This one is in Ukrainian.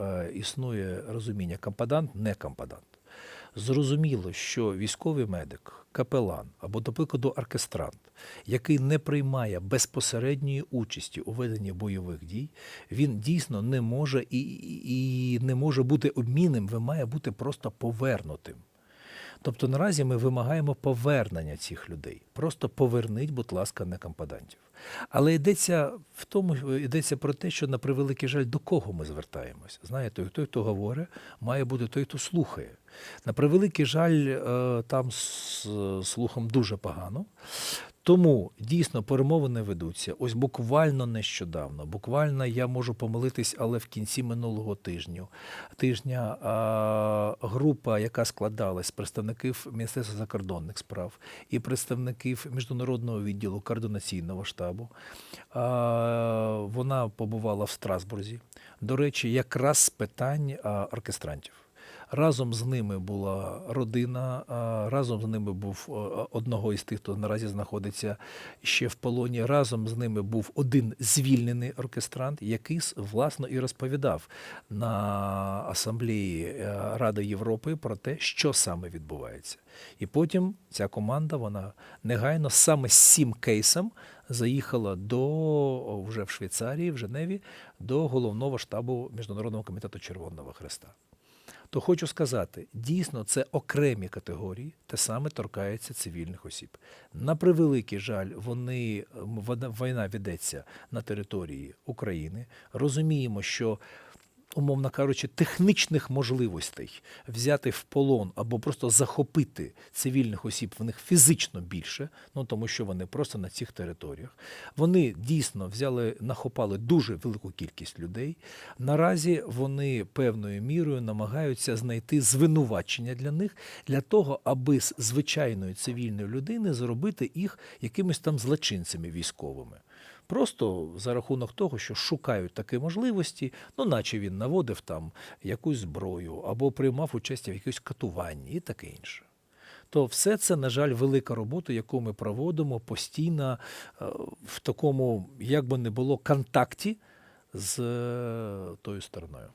е, існує розуміння компадант, не компадант. Зрозуміло, що військовий медик, капелан або, до прикладу, оркестрант, який не приймає безпосередньої участі у веденні бойових дій, він дійсно не може і, і, і не може бути обмінним, він має бути просто повернутим. Тобто наразі ми вимагаємо повернення цих людей. Просто поверніть, будь ласка, некомпадантів. Але йдеться в тому, йдеться про те, що на превеликий жаль, до кого ми звертаємось. Знаєте, той, хто говорить, має бути той, хто слухає. На превеликий жаль, е, там з слухом дуже погано. Тому дійсно перемовини ведуться. Ось буквально нещодавно, буквально я можу помилитись, але в кінці минулого тижню тижня а, група, яка складалась з представників Міністерства закордонних справ і представників міжнародного відділу координаційного штабу, а, вона побувала в Страсбурзі. До речі, якраз з питань оркестрантів. Разом з ними була родина, разом з ними був е, одного із тих, хто наразі знаходиться ще в полоні. Разом з ними був один звільнений оркестрант, який власно і розповідав на асамблеї е, Ради Європи про те, що саме відбувається. І потім ця команда вона негайно саме з цим кейсом заїхала до вже в Швейцарії, в Женеві, до головного штабу Міжнародного комітету Червоного Хреста. То хочу сказати, дійсно, це окремі категорії, те саме торкається цивільних осіб. На превеликий жаль, вони війна ведеться на території України. Розуміємо, що. Умовно кажучи, технічних можливостей взяти в полон або просто захопити цивільних осіб в них фізично більше, ну тому що вони просто на цих територіях. Вони дійсно взяли, нахопали дуже велику кількість людей. Наразі вони певною мірою намагаються знайти звинувачення для них для того, аби з звичайної цивільної людини зробити їх якимись там злочинцями військовими. Просто за рахунок того, що шукають такі можливості, ну наче він наводив там якусь зброю або приймав участь в якомусь катуванні і таке інше. То все це, на жаль, велика робота, яку ми проводимо постійно е, в такому, як би не було, контакті з е, тою стороною.